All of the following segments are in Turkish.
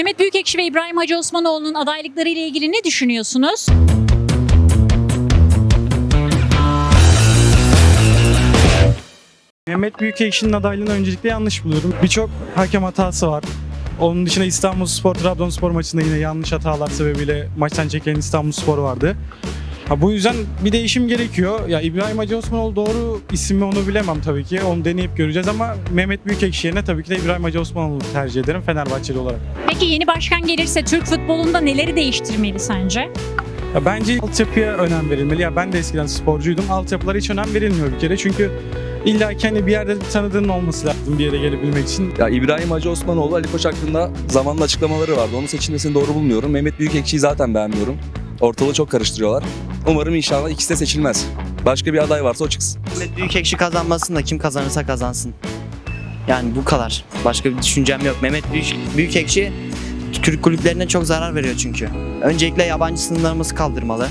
Mehmet Büyükekşi ve İbrahim Hacı Osmanoğlu'nun adaylıkları ile ilgili ne düşünüyorsunuz? Mehmet Büyükekşi'nin adaylığını öncelikle yanlış buluyorum. Birçok hakem hatası var. Onun dışında İstanbulspor, Trabzonspor maçında yine yanlış hatalar sebebiyle maçtan çekilen İstanbulspor vardı. Ha, bu yüzden bir değişim gerekiyor. Ya İbrahim Hacı Osmanoğlu doğru isim mi onu bilemem tabii ki. Onu deneyip göreceğiz ama Mehmet Büyükekşi yerine tabii ki de İbrahim Hacı Osmanoğlu'nu tercih ederim Fenerbahçeli olarak. Peki yeni başkan gelirse Türk futbolunda neleri değiştirmeli sence? Ya bence altyapıya önem verilmeli. Ya ben de eskiden sporcuydum. Altyapılara hiç önem verilmiyor bir kere. Çünkü illa kendi bir yerde bir tanıdığın olması lazım bir yere gelebilmek için. Ya İbrahim Hacı Osmanoğlu Ali Koç hakkında zamanla açıklamaları vardı. Onun seçilmesini doğru bulmuyorum. Mehmet Büyükekşi'yi zaten beğenmiyorum. Ortalığı çok karıştırıyorlar. Umarım inşallah ikisi de seçilmez. Başka bir aday varsa o çıksın. Mehmet Büyükekşi kazanmasın da kim kazanırsa kazansın. Yani bu kadar. Başka bir düşüncem yok. Mehmet Büyük, Büyükekşi Türk kulüplerine çok zarar veriyor çünkü. Öncelikle yabancı sınırlarımızı kaldırmalı.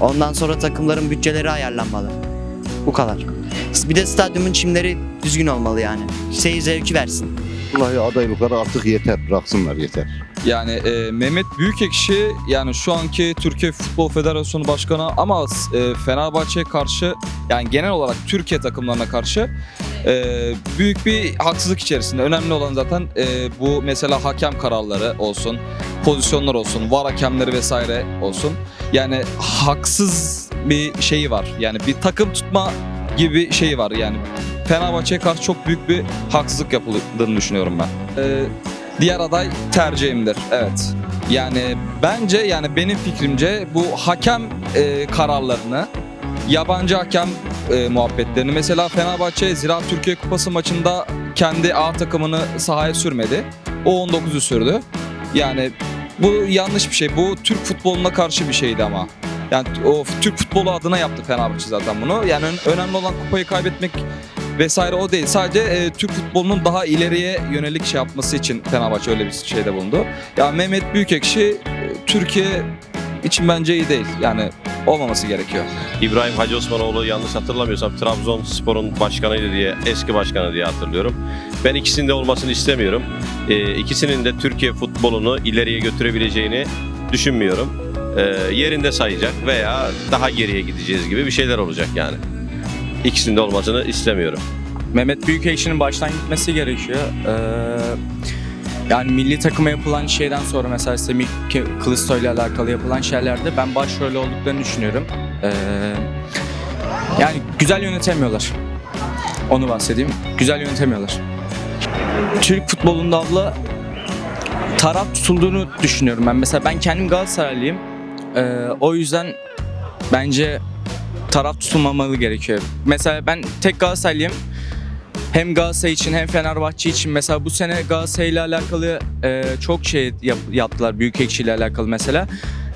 Ondan sonra takımların bütçeleri ayarlanmalı. Bu kadar. Bir de stadyumun çimleri düzgün olmalı yani. Seyir zevki versin. Vallahi adaylıkları artık yeter, bıraksınlar yeter. Yani e, Mehmet Büyükekşi yani şu anki Türkiye Futbol Federasyonu Başkanı ama e, Fenerbahçe'ye karşı yani genel olarak Türkiye takımlarına karşı e, büyük bir haksızlık içerisinde. Önemli olan zaten e, bu mesela hakem kararları olsun, pozisyonlar olsun, var hakemleri vesaire olsun. Yani haksız bir şeyi var. Yani bir takım tutma gibi şeyi var. Yani Fenerbahçe'ye karşı çok büyük bir haksızlık yapıldığını düşünüyorum ben. E, Diğer aday tercihimdir. Evet. Yani bence yani benim fikrimce bu hakem e, kararlarını yabancı hakem e, muhabbetlerini mesela Fenerbahçe Ziraat Türkiye Kupası maçında kendi A takımını sahaya sürmedi. O 19'u sürdü. Yani bu yanlış bir şey. Bu Türk futboluna karşı bir şeydi ama. Yani o Türk futbolu adına yaptı Fenerbahçe zaten bunu. Yani ön- önemli olan kupayı kaybetmek vesaire o değil. Sadece e, Türk futbolunun daha ileriye yönelik şey yapması için Fenerbahçe öyle bir şeyde bulundu. Ya Mehmet Büyükekşi e, Türkiye için bence iyi değil. Yani olmaması gerekiyor. İbrahim Hacı Osmanoğlu yanlış hatırlamıyorsam Trabzonspor'un başkanıydı diye eski başkanı diye hatırlıyorum. Ben ikisinde olmasını istemiyorum. Ee, ikisinin de Türkiye futbolunu ileriye götürebileceğini düşünmüyorum. Ee, yerinde sayacak veya daha geriye gideceğiz gibi bir şeyler olacak yani. İkisinde olmasını istemiyorum. Mehmet Büyükekşi'nin baştan gitmesi gerekiyor. Ee, yani milli takıma yapılan şeyden sonra mesela Semih Kılıçsoy ile alakalı yapılan şeylerde ben başrol olduklarını düşünüyorum. Ee, yani güzel yönetemiyorlar. Onu bahsedeyim. Güzel yönetemiyorlar. Türk futbolunda abla taraf tutulduğunu düşünüyorum ben. Mesela ben kendim Galatasaraylıyım. Ee, o yüzden bence taraf tutulmamalı gerekiyor. Mesela ben tek Galatasaraylıyım. Hem Galatasaray için hem Fenerbahçe için mesela bu sene Galatasaray ile alakalı e, çok şey yap- yaptılar Büyükekşi ile alakalı mesela.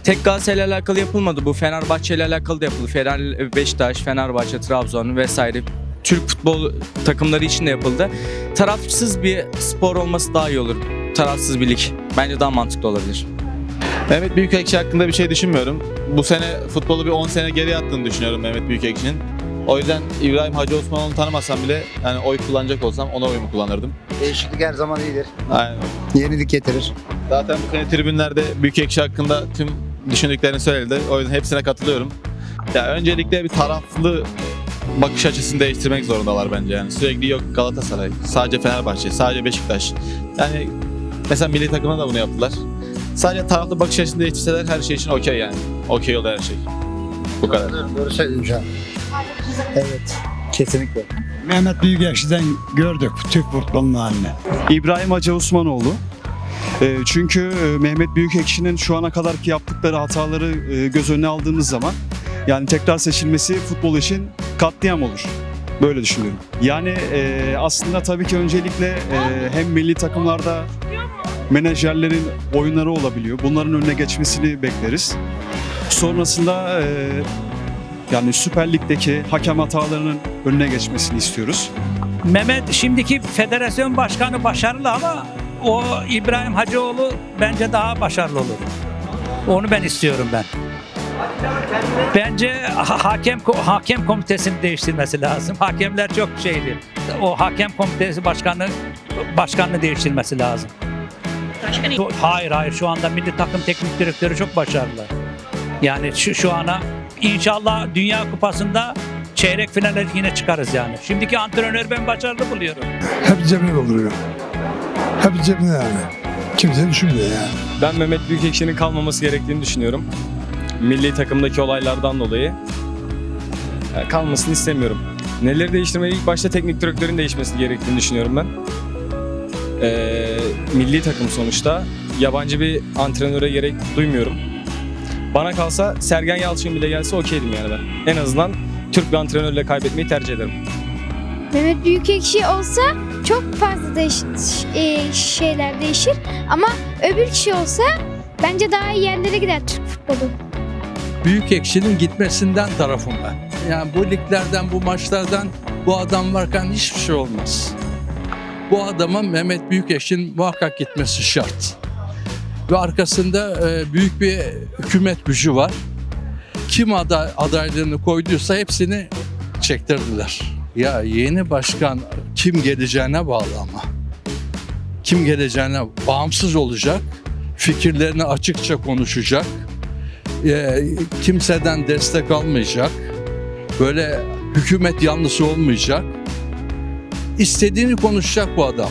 Tek Galatasaray ile alakalı yapılmadı bu Fenerbahçe ile alakalı da yapıldı. Fener, Beşiktaş, Fenerbahçe, Trabzon vesaire Türk futbol takımları için de yapıldı. Tarafsız bir spor olması daha iyi olur. Tarafsız bir lig. Bence daha mantıklı olabilir. Mehmet Büyükekşi hakkında bir şey düşünmüyorum. Bu sene futbolu bir 10 sene geri attığını düşünüyorum Mehmet Büyükekşi'nin. O yüzden İbrahim Hacı Osmanoğlu'nu tanımasam bile yani oy kullanacak olsam ona oyumu kullanırdım. Değişiklik her zaman iyidir. Aynen. Yenilik getirir. Zaten bu sene tribünlerde Büyükekşi hakkında tüm düşündüklerini söyledi. O yüzden hepsine katılıyorum. Ya öncelikle bir taraflı bakış açısını değiştirmek zorundalar bence yani. Sürekli yok Galatasaray, sadece Fenerbahçe, sadece Beşiktaş. Yani mesela milli takımda da bunu yaptılar. Sadece taraflı bakış açısını değiştirseler her şey için okey yani. Okey oldu her şey. Bu kadar. Doğru söyledin an. Evet. Kesinlikle. Mehmet Büyükekşi'den gördük Türk futbolunun halini. İbrahim Hacı Osmanoğlu. E, çünkü e, Mehmet Büyükekşi'nin şu ana kadarki yaptıkları hataları e, göz önüne aldığımız zaman yani tekrar seçilmesi futbol için katliam olur. Böyle düşünüyorum. Yani e, aslında tabii ki öncelikle e, hem milli takımlarda menajerlerin oyunları olabiliyor. Bunların önüne geçmesini bekleriz. Sonrasında e, yani Süper Lig'deki hakem hatalarının önüne geçmesini istiyoruz. Mehmet şimdiki federasyon başkanı başarılı ama o İbrahim Hacıoğlu bence daha başarılı olur. Onu ben istiyorum ben. Bence ha- hakem hakem komitesini değiştirmesi lazım. Hakemler çok şeydi. O hakem komitesi başkanı başkanını değiştirmesi lazım. Başkan Hayır hayır şu anda milli takım teknik direktörü çok başarılı. Yani şu, şu ana inşallah Dünya Kupası'nda çeyrek finale yine çıkarız yani. Şimdiki antrenör ben başarılı buluyorum. Hep cebine dolduruyor. Hep cebine yani. Kimse düşünmüyor yani. Ben Mehmet Büyükekşi'nin kalmaması gerektiğini düşünüyorum. Milli takımdaki olaylardan dolayı. Yani kalmasını istemiyorum. Neleri değiştirmeyi ilk başta teknik direktörün değişmesi gerektiğini düşünüyorum ben. Ee, milli takım sonuçta. Yabancı bir antrenöre gerek duymuyorum. Bana kalsa Sergen Yalçın bile gelse okeydim yani ben. En azından Türk bir antrenörle kaybetmeyi tercih ederim. Mehmet Büyükekşi olsa çok fazla değiş- e, şeyler değişir ama öbür kişi olsa bence daha iyi yerlere gider Türk futbolu. Büyük ekşinin gitmesinden tarafım ben. Yani bu liglerden, bu maçlardan bu adam varken hiçbir şey olmaz. Bu adama Mehmet Büyükekşi'nin muhakkak gitmesi şart. Ve arkasında e, büyük bir hükümet gücü var. Kim aday, adaylığını koyduysa hepsini çektirdiler. Ya yeni başkan kim geleceğine bağlı ama. Kim geleceğine bağımsız olacak. Fikirlerini açıkça konuşacak e, kimseden destek almayacak. Böyle hükümet yanlısı olmayacak. İstediğini konuşacak bu adam.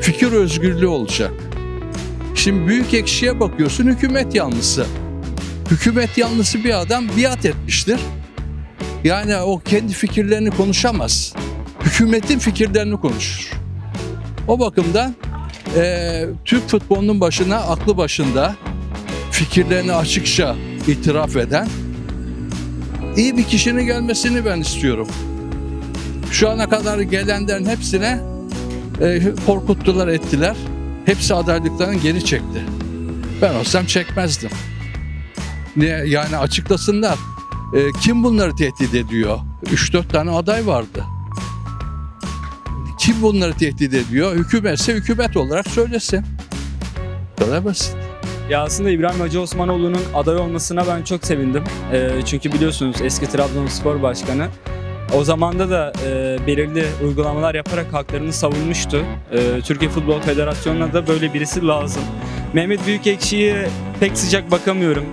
Fikir özgürlüğü olacak. Şimdi büyük ekşiye bakıyorsun hükümet yanlısı. Hükümet yanlısı bir adam biat etmiştir. Yani o kendi fikirlerini konuşamaz. Hükümetin fikirlerini konuşur. O bakımdan e, Türk futbolunun başına aklı başında fikirlerini açıkça itiraf eden iyi bir kişinin gelmesini ben istiyorum. Şu ana kadar gelenlerin hepsine e, korkuttular ettiler. Hepsi adaylıklarını geri çekti. Ben olsam çekmezdim. Niye? Yani açıklasınlar. E, kim bunları tehdit ediyor? 3-4 tane aday vardı. Kim bunları tehdit ediyor? Hükümetse hükümet olarak söylesin. Kadar basit. Ya aslında İbrahim Hacı Osmanoğlu'nun aday olmasına ben çok sevindim. Ee, çünkü biliyorsunuz eski Trabzonspor Başkanı. O zamanda da e, belirli uygulamalar yaparak haklarını savunmuştu. E, Türkiye Futbol Federasyonu'na da böyle birisi lazım. Mehmet Büyükekşi'ye pek sıcak bakamıyorum.